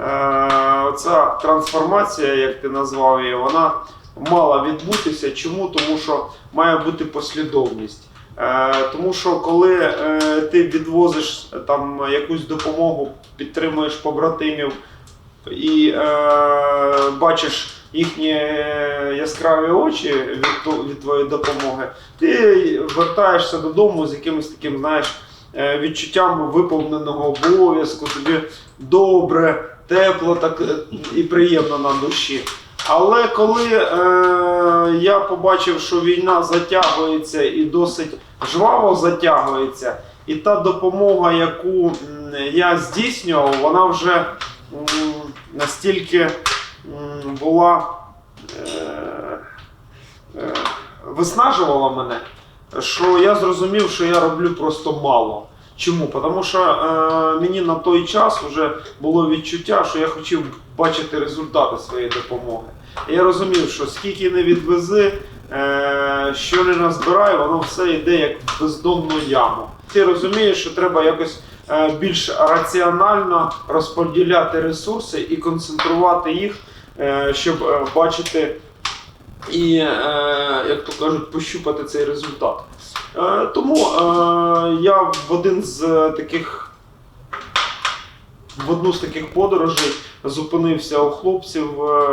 е, ця трансформація, як ти назвав її, вона мала відбутися. Чому? Тому що має бути послідовність. Е, Тому що коли е, ти відвозиш там якусь допомогу, підтримуєш побратимів і е, бачиш їхні яскраві очі від, від твоєї допомоги, ти вертаєшся додому з якимось таким, знаєш, відчуттям виповненого обов'язку, тобі добре, тепло так, е, і приємно на душі. Але коли е, я побачив, що війна затягується і досить жваво затягується, і та допомога, яку я здійснював, вона вже настільки була е, е, виснажувала мене, що я зрозумів, що я роблю просто мало. Чому? Тому що е, мені на той час вже було відчуття, що я хотів бачити результати своєї допомоги. І я розумів, що скільки не відвези, е, що не назбирай, воно все йде як в бездонну яму. Ти розумієш, що треба якось е, більш раціонально розподіляти ресурси і концентрувати їх, е, щоб е, бачити і, е, як то кажуть, пощупати цей результат. Е, тому е, я в один з таких в одну з таких подорожей зупинився у хлопців е,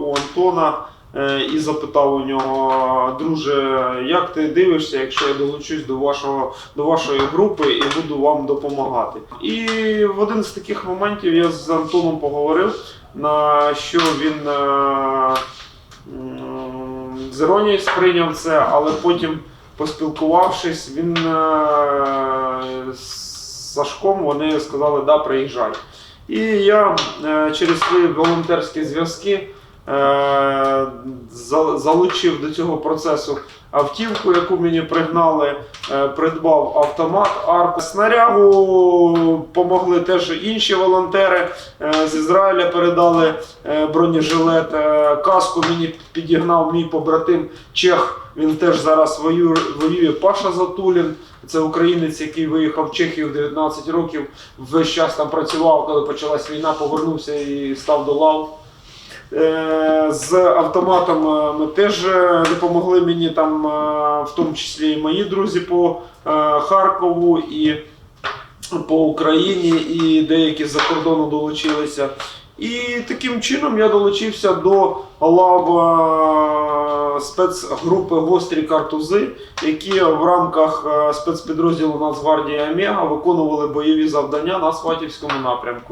у Антона і запитав у нього, друже, як ти дивишся, якщо я долучусь до вашого до вашої групи і буду вам допомагати? І в один з таких моментів я з Антоном поговорив, на що він з іронією сприйняв це, але потім, поспілкувавшись, він е, з Сашком вони сказали, да, приїжджай. І я е, через свої волонтерські зв'язки залучив до цього процесу автівку, яку мені пригнали, е, придбав автомат арку. Снарягу помогли теж інші волонтери е, з Ізраїля передали е, бронежилет. Е, Каску мені підігнав мій побратим Чех. Він теж зараз воює Паша Затулін. Це українець, який виїхав в Чехію в 19 років. Весь час там працював, коли почалась війна, повернувся і став до лав. Е, З автоматом е, ми теж е, допомогли мені там, в тому числі і мої друзі по Харкову і по Україні, і деякі з-за кордону долучилися. І таким чином я долучився до лав спецгрупи Гострі картузи, які в рамках спецпідрозділу Нацгвардії Омега виконували бойові завдання на Сватівському напрямку.